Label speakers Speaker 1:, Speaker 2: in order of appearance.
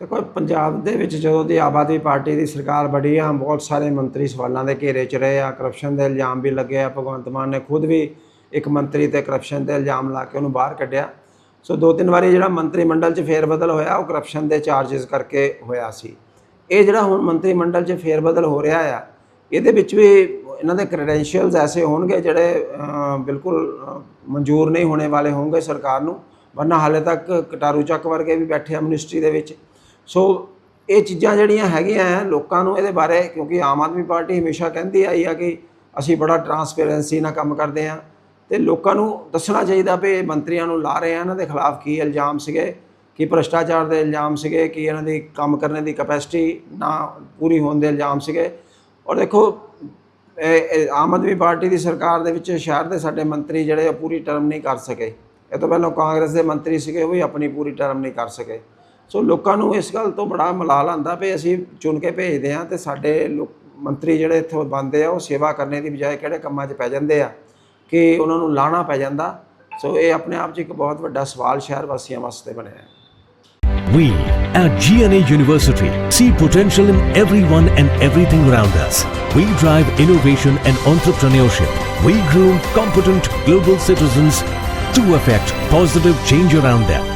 Speaker 1: ਦੇਖੋ ਪੰਜਾਬ ਦੇ ਵਿੱਚ ਜਦੋਂ ਦੀ ਆਮ ਆਦਮੀ ਪਾਰਟੀ ਦੀ ਸਰਕਾਰ ਬਣੀ ਆ, ਬਹੁਤ ਸਾਰੇ ਮੰਤਰੀ ਸਵਾਲਾਂ ਦੇ ਘੇਰੇ 'ਚ ਰਹੇ ਆ ਕਰਪਸ਼ਨ ਦੇ ਇਲਜ਼ਾਮ ਵੀ ਲੱਗੇ ਆ, ਭਗਵੰਤ ਮਾਨ ਨੇ ਖੁਦ ਵੀ ਇੱਕ ਮੰਤਰੀ ਤੇ ਕਰਪਸ਼ਨ ਦੇ ਇਲਜ਼ਾਮ ਲਾ ਕੇ ਉਹਨੂੰ ਬਾਹਰ ਕੱਢਿਆ। ਸੋ ਦੋ ਤਿੰਨ ਵਾਰੀ ਜਿਹੜਾ ਮੰਤਰੀ ਮੰਡਲ 'ਚ ਫੇਰਬਦਲ ਹੋਇਆ, ਉਹ ਕਰਪਸ਼ਨ ਦੇ ਚਾਰजेस ਕਰਕੇ ਹੋਇਆ ਸੀ। ਇਹ ਜਿਹੜਾ ਹੁਣ ਮੰਤਰੀ ਮੰਡਲ 'ਚ ਫੇਰਬਦਲ ਹੋ ਰਿਹਾ ਆ, ਇਹਦੇ ਵਿੱਚ ਵੀ ਇਹਨਾਂ ਦੇ ਕ੍ਰੈਡੈਂਸ਼ੀਅਲਸ ਐਸੇ ਹੋਣਗੇ ਜਿਹੜੇ ਬਿਲਕੁਲ ਮਨਜ਼ੂਰ ਨਹੀਂ ਹੋਣੇ ਵਾਲੇ ਹੋਣਗੇ ਸਰਕਾਰ ਨੂੰ। ਵਰਨਾ ਹਾਲੇ ਤੱਕ ਕਟਾਰੂ ਚੱਕ ਵਰਗੇ ਵੀ ਬੈਠੇ ਆ ਮਿਨਿਸਟਰੀ ਦੇ ਵਿੱਚ। ਸੋ ਇਹ ਚੀਜ਼ਾਂ ਜਿਹੜੀਆਂ ਹੈਗੀਆਂ ਆ, ਲੋਕਾਂ ਨੂੰ ਇਹਦੇ ਬਾਰੇ ਕਿਉਂਕਿ ਆਮ ਆਦਮੀ ਪਾਰਟੀ ਹਮੇਸ਼ਾ ਕਹਿੰਦੀ ਆਈ ਆ ਕਿ ਅਸੀਂ ਬੜਾ ਟਰਾਂਸਪੇਰੈਂਸੀ ਨਾਲ ਕੰਮ ਕਰਦੇ ਆ ਤੇ ਲੋਕਾਂ ਨੂੰ ਦੱਸਣਾ ਚਾਹੀਦਾ ਵੀ ਇਹ ਮੰਤਰੀਆਂ ਨੂੰ ਲਾ ਰਹੇ ਆ ਇਹਨਾਂ ਦੇ ਖਿਲਾਫ ਕੀ ਇਲਜ਼ਾਮ ਸੀਗੇ ਕਿ ਭ੍ਰਸ਼ਟਾਚਾਰ ਦੇ ਇਲਜ਼ਾਮ ਸੀਗੇ ਕਿ ਇਹਨਾਂ ਦੀ ਕੰਮ ਕਰਨ ਦੀ ਕਪੈਸਿਟੀ ਨਾ ਪੂਰੀ ਹੋਣ ਦੇ ਇਲਜ਼ਾਮ ਸੀਗੇ। ਔਰ ਦੇਖੋ ਆਮ ਆਦਮੀ ਪਾਰਟੀ ਦੀ ਸਰਕਾਰ ਦੇ ਵਿੱਚ ਸ਼ਹਿਰ ਦੇ ਸਾਡੇ ਮੰਤਰੀ ਜਿਹੜੇ ਪੂਰੀ ਟਰਮ ਨਹੀਂ ਕਰ ਸਕੇ। ਇਹ ਤੋਂ ਪਹਿਲਾਂ ਕਾਂਗਰਸ ਦੇ ਮੰਤਰੀ ਸੀਗੇ ਉਹ ਵੀ ਆਪਣੀ ਪੂਰੀ ਟਰਮ ਨਹੀਂ ਕਰ ਸਕੇ। ਸੋ ਲੋਕਾਂ ਨੂੰ ਇਸ ਗੱਲ ਤੋਂ ਬੜਾ ਮਲਾਲ ਆਂਦਾ ਵੀ ਅਸੀਂ ਚੁਣ ਕੇ ਭੇਜਦੇ ਹਾਂ ਤੇ ਸਾਡੇ ਲੋਕ ਮੰਤਰੀ ਜਿਹੜੇ ਇੱਥੋਂ ਬੰਦੇ ਆ ਉਹ ਸੇਵਾ ਕਰਨੇ ਦੀ ਬਜਾਏ ਕਿਹੜੇ ਕੰਮਾਂ 'ਚ ਪੈ ਜਾਂਦੇ ਆ ਕਿ ਉਹਨਾਂ ਨੂੰ ਲਾਣਾ ਪੈ ਜਾਂਦਾ ਸੋ ਇਹ ਆਪਣੇ ਆਪ 'ਚ ਇੱਕ ਬਹੁਤ ਵੱਡਾ ਸਵਾਲ ਸ਼ਹਿਰ ਵਾਸੀਆਂ ਵਾਸਤੇ ਬਣਿਆ ਹੈ
Speaker 2: We at GNA University see potential in everyone and everything around us. We drive innovation and entrepreneurship. We groom competent global citizens to affect positive change around them.